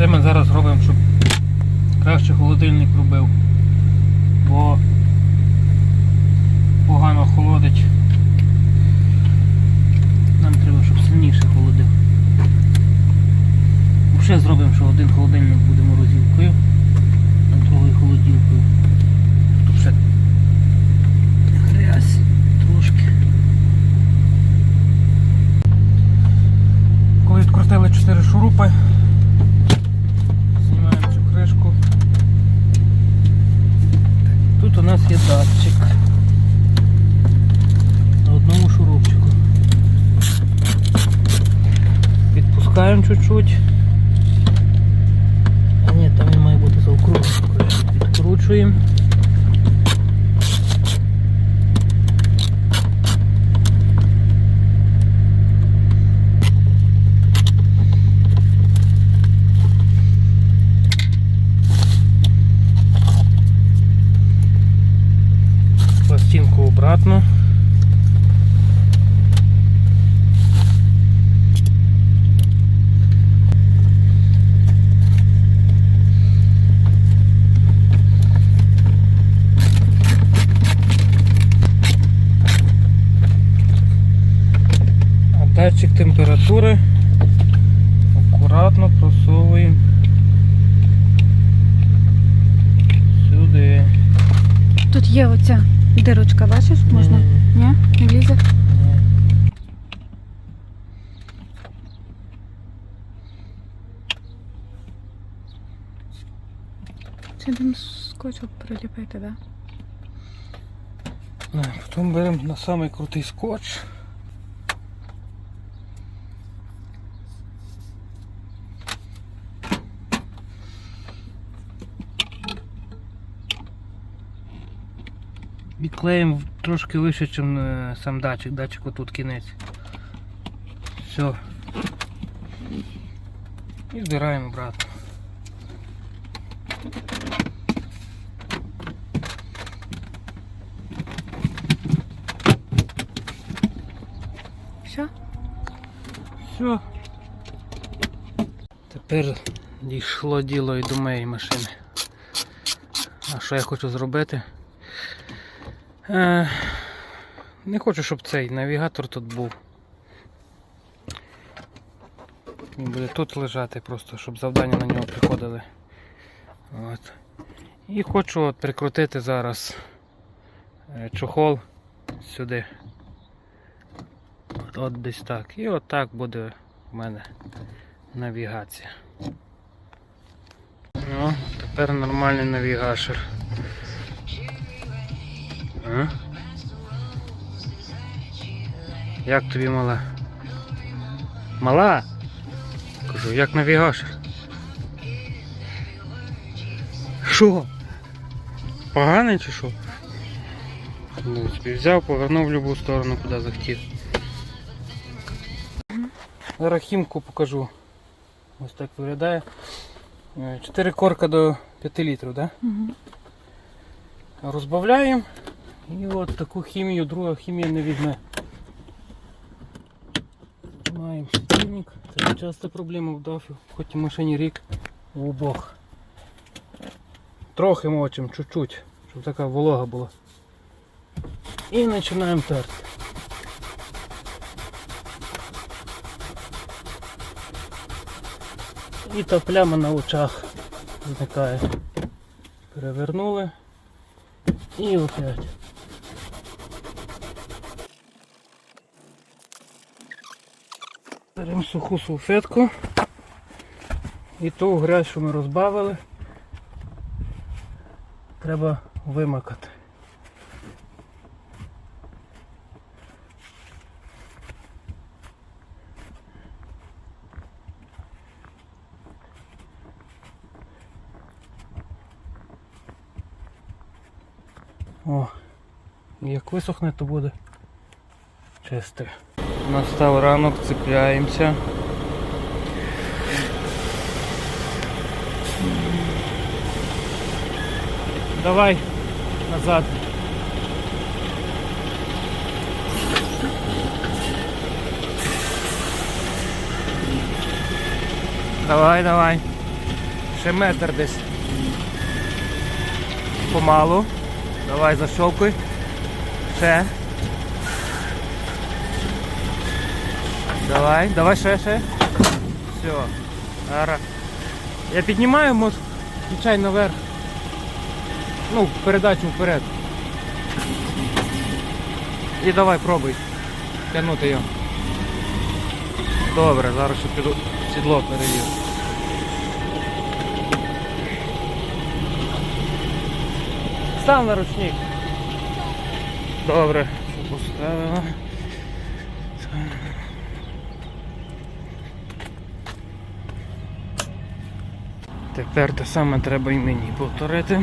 Це ми зараз робимо, щоб краще холодильник робив. Бо погано холодить. Нам треба, щоб сильніше холодив. Взагалі зробимо, що один холодильник буде морозилкою, а другий холодилкою. Тут ще грязь трошки. Коли відкрутили 4 шурупи, Тут у нас є датчик на одному шурупчику. Відпускаємо чуть-чуть. А ні, там не має бути заокруглений. Відкручуємо. А датчик температури акуратно просовуємо сюди. Тут є оця дирочка, бачиш? Можна? Ні. Не влізе? Це будемо скотчу приліпити, так? Да? Да, Потім беремо на самий крутий скотч. І трошки вище, ніж сам датчик. Датчик отут кінець. Все. І збираємо обратно. Все? Все. Тепер дійшло діло і до моєї машини. А що я хочу зробити? Е, не хочу, щоб цей навігатор тут був. Він буде тут лежати, просто щоб завдання на нього приходили. От. І хочу от прикрутити зараз е, чохол сюди. От, от десь так. І от так буде в мене навігація. Ну, тепер нормальний навігашер. А? Як тобі мала? Мала? Кажу, як навігашер. Що? Поганий чи що? Ну, взяв, повернув в будь-яку сторону, куди захотів. Зараз хімку покажу. Ось так виглядає. 4 корка до 5 літрів, да? Угу. Розбавляємо і от таку хімію, друга хімія не візьме. Маємо стільник. Це часто проблема в дафі, хоч і машині рік в обох. Трохи мочимо, чуть-чуть, щоб така волога була. І починаємо терти. І та пляма на очах зникає. Перевернули і опять. Беремо суху салфетку і ту грязь, що ми розбавили, треба вимакати. О, як висохне, то буде чисте. Настав ранок, цепляємося. Давай назад. Давай, давай. Ще метр десь. Помалу. Давай защолкуй. Ще. Давай, давай ще, ще. Все. Ара. Я піднімаю, може, включай наверх. Ну, передачу вперед. І давай пробуй. Тягнути його. Добре, зараз ще піду сідло перевірю. Став на ручник. Добре, поставила. Тепер те саме треба і мені повторити.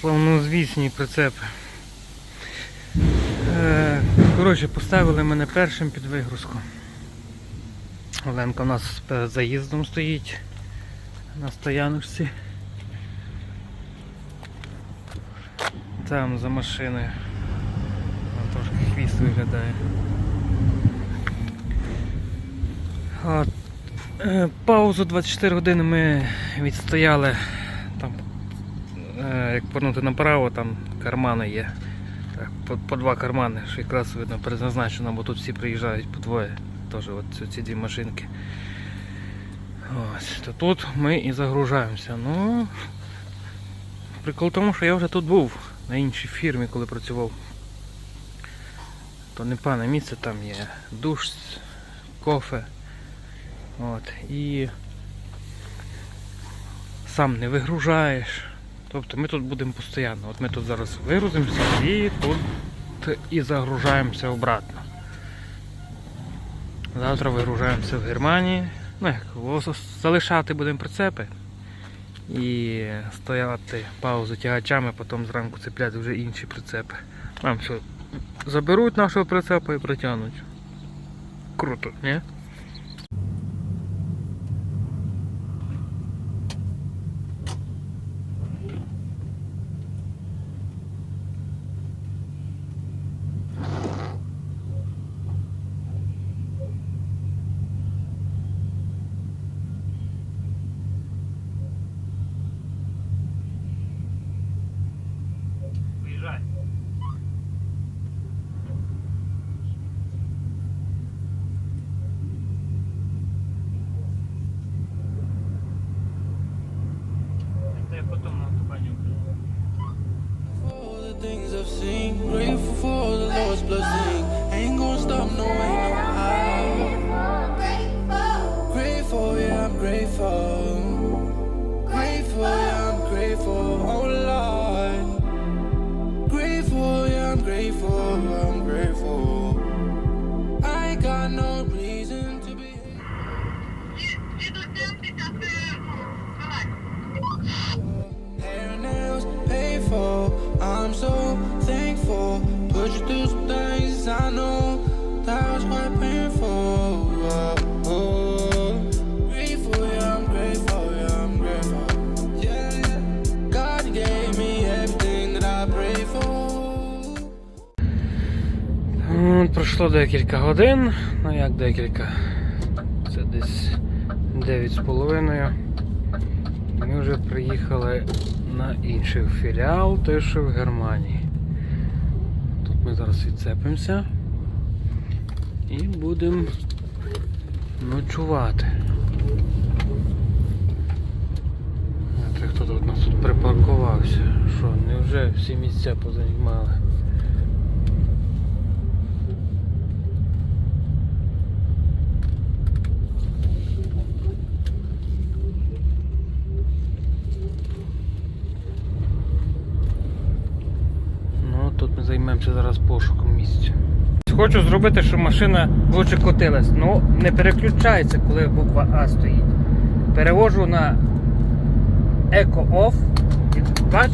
Славнозвісні прицепи. Е, Коротше, поставили мене першим під вигрузку. Оленка у нас перед заїздом стоїть на стояночці. Там за машиною. Там трошки хвіст виглядає. От. Е, Паузу 24 години ми відстояли Як повернути направо, там кармани є. Так, по, по два кармани, що якраз видно предназначено, бо тут всі приїжджають по двоє. Теж от ці дві машинки. Ось, то тут ми і загружаємося. Ну, прикол в тому, що я вже тут був на іншій фірмі, коли працював. То не пане місце, там є душ, кофе. От, і сам не вигружаєш. Тобто ми тут будемо постійно. От ми тут зараз вигрузимося і тут і загружаємося обратно. Завтра вигружаємося в Германії. Ну як, залишати будемо прицепи і стояти паузу тягачами, потім зранку цепляти вже інші прицепи. Нам що, заберуть нашого прицепа і притягнуть. Круто, ні? Пройшло декілька годин, ну як декілька. Це десь 9 з половиною. Ми вже приїхали на інший філіал, той що в Германії. Тут ми зараз відцепимося і будемо ночувати. Хто тут у нас тут припаркувався? Що, невже всі місця позаймали? Займатися зараз пошуком місця. Хочу зробити, щоб машина лучше котилась. Ну, не переключається, коли буква А стоїть. Перевожу на Off. Бач?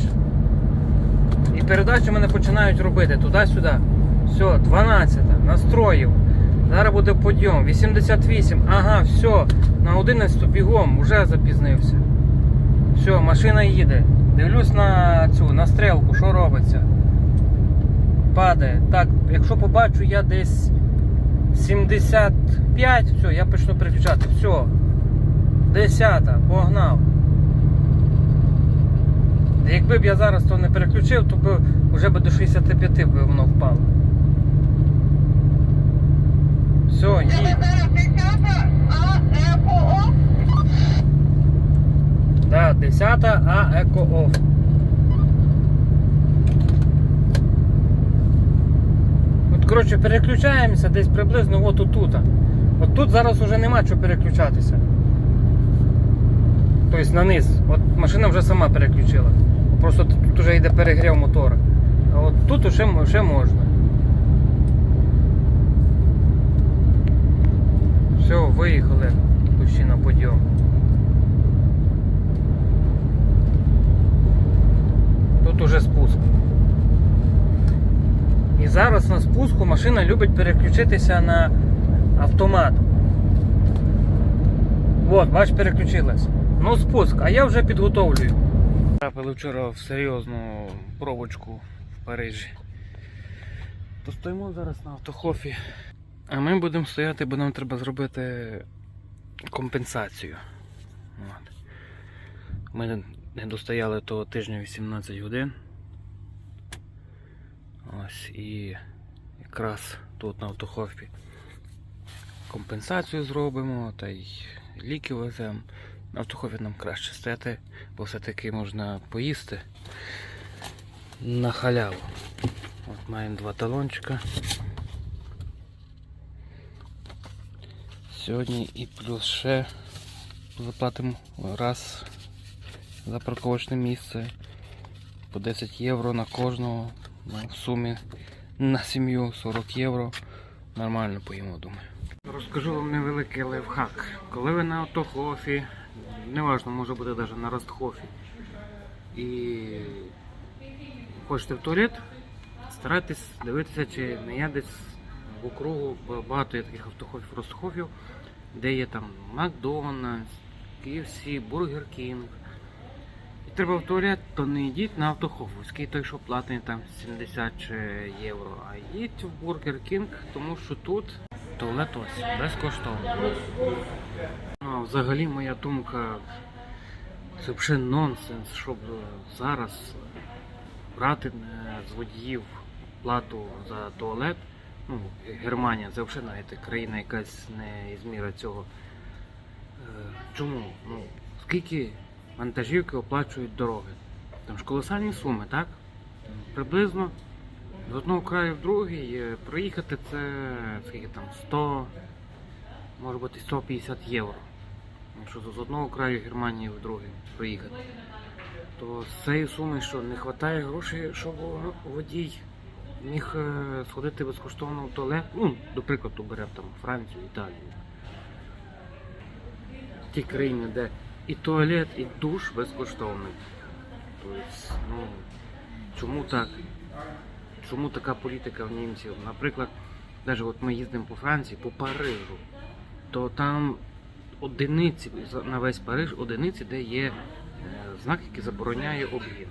І передачі мене починають робити туди-сюди. Все, 12, настроїв. Зараз буде подйом. 88. Ага, все. На 11 бігом, вже запізнився. Все, машина їде. Дивлюсь на цю на стрілку, що робиться. Падає. Так, якщо побачу я десь 75, все, я почну переключати. Все. Десята, погнав. Якби б я зараз то не переключив, то б вже б до 65 би воно впало. Все, їде. Да, 10 А Еко Оф. От, коротше, переключаємося десь приблизно от отут. От тут зараз вже нема чого переключатися. Тобто на низ. От машина вже сама переключила. Просто тут вже йде перегрів мотора. А от тут вже, вже можна. Все, виїхали почти на подйом. Тут уже спуск. І зараз на спуску машина любить переключитися на автомат. От, бач, переключилась. Ну спуск, а я вже підготовлюю. Трапили вчора в серйозну пробочку в Парижі. То стоїмо зараз на автохофі. А ми будемо стояти, бо нам треба зробити компенсацію. От. Ми не достояли того тижня 18 годин. Ось і якраз тут на автохофі компенсацію зробимо та й ліки веземо. На автохофі нам краще стояти, бо все-таки можна поїсти на халяву. От маємо два талончика. Сьогодні і плюс ще заплатимо раз за парковочне місце по 10 євро на кожного. Ну, в сумі на сім'ю 40 євро. Нормально поїмо, думаю. Розкажу вам невеликий лайфхак. Коли ви на автохофі, неважно, може бути навіть на Ростхофі, і хочете в туалет, старайтесь дивитися, чи не є десь в округу багато є таких автохофів, Ростхофів, де є там Макдональдс, KFC, Бургер Кінг. Треба в туалет, то не йдіть на автохофовський, той, що платний там 70 чи євро, а їдь в Бургер Кінг, тому що тут туалет ось безкоштовно. Ну, взагалі моя думка, це взагалі нонсенс, щоб зараз брати е, з водіїв плату за туалет. Ну, Германія це взагалі знаєте, країна якась не із цього. Е, Чому? Ну, скільки вантажівки оплачують дороги? Там ж колосальні суми, так? Приблизно з одного краю в другий е, проїхати це скільки там 100, може бути 150 євро. Якщо з одного краю Германії в другий проїхати. То з цієї суми, що не вистачає грошей, щоб водій міг е, сходити безкоштовно в туалет. Ну, до прикладу, беремо там Францію, Італію. Ті країни, де і туалет, і душ безкоштовний. Тобто, ну, чому так? Чому така політика в німців? Наприклад, навіть от ми їздимо по Франції, по Парижу, то там одиниці на весь Париж одиниці, де є е, знак, який забороняє обгін.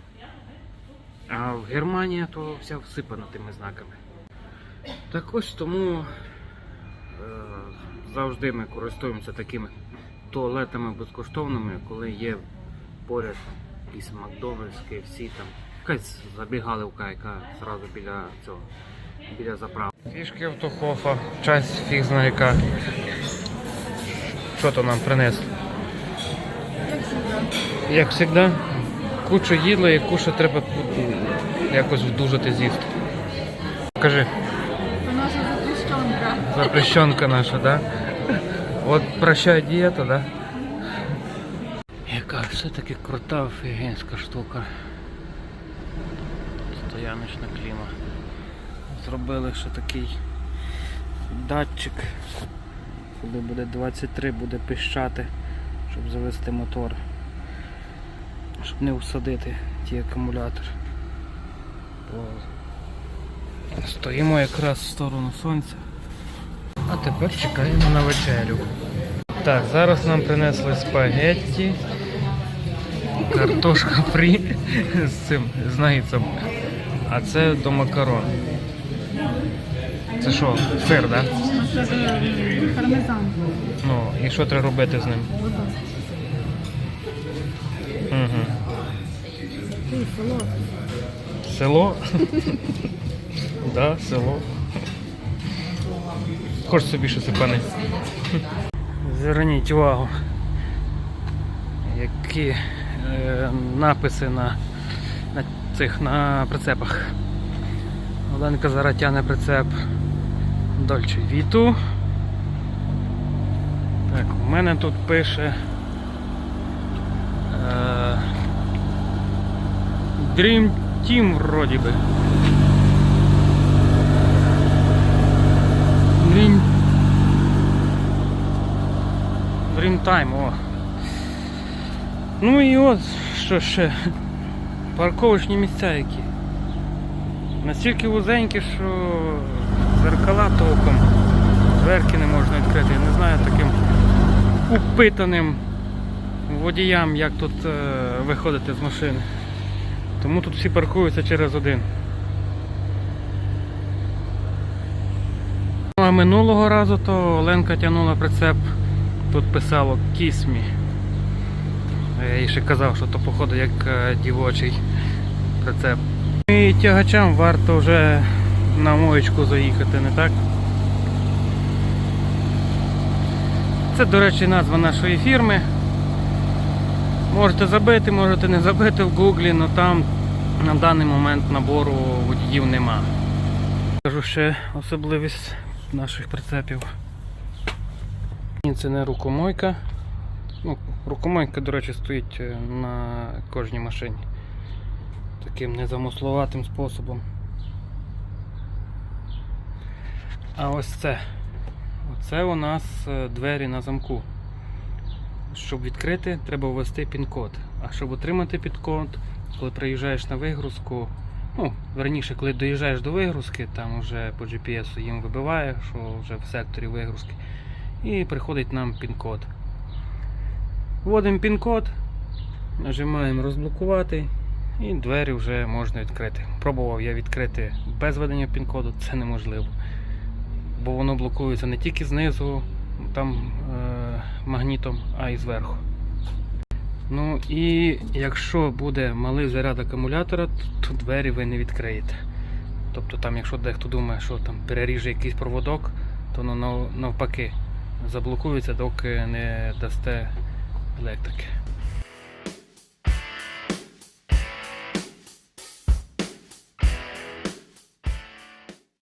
А в Германії то вся всипана тими знаками. Так ось тому е, завжди ми користуємося такими туалетами безкоштовними, коли є поряд якийсь Макдональдс, KFC, там якась забігалівка, яка зразу біля цього, біля заправки. Фішки автохофа, час фіг знає яка. Що то нам принесли? Як завжди, кучу їдла, яку ще треба якось вдужати з'їсти. Кажи. Нас запрещенка. Запрещенка наша, да? От прощай дієта, да? Яка все-таки крута офігенська штука. Стояночна кліма. зробили ще такий датчик. Коли буде 23, буде пищати, щоб завести мотор. Щоб не всадити ті акумулятори. Бо Стоїмо якраз в сторону сонця. А тепер чекаємо на вечерю. Так, зараз нам принесли спагетті, картошка фрі з цим, з нагідцем. А це до макарон. Це що, сир, так? Да? Пармезан. Ну, і що треба робити з ним? Угу. Село? да, село. Хоч собі що сипани. Зверніть увагу. Які е, написи на, на цих на прицепах. Оленка зараз тягне прицеп Дольче Віту. Так, у мене тут пише е, Dream Team вроді би. Dream Time, о. Ну і от, що ще. Парковочні місця які. Настільки вузенькі, що зеркала толком. Дверки не можна відкрити. Я не знаю таким упитаним водіям, як тут е, виходити з машини. Тому тут всі паркуються через один. Ну, а минулого разу то Оленка тягнула прицеп, тут писало Кісмі. Я їй ще казав, що то походу як е, дівочий прицеп. І тягачам варто вже на моєчку заїхати, не так? Це, до речі, назва нашої фірми. Можете забити, можете не забити в гуглі, але там на даний момент набору водіїв нема. Кажу ще особливість наших прицепів. Це не рукомойка. Ну, рукомойка, до речі, стоїть е, на кожній машині. Таким незамисловатим способом. А ось це. Оце у нас е, двері на замку. Щоб відкрити, треба ввести пін-код. А щоб отримати пін-код, коли приїжджаєш на вигрузку, ну, верніше, коли доїжджаєш до вигрузки, там вже по GPS їм вибиває, що вже в секторі вигрузки. І приходить нам пін-код. Вводимо пін-код, нажимаємо розблокувати і двері вже можна відкрити. Пробував я відкрити без введення пін-коду, це неможливо бо воно блокується не тільки знизу, там е, магнітом, а й зверху. Ну і якщо буде малий заряд акумулятора, то, двері ви не відкриєте. Тобто там, якщо дехто думає, що там переріже якийсь проводок, то воно навпаки заблокується, доки не дасте електрики.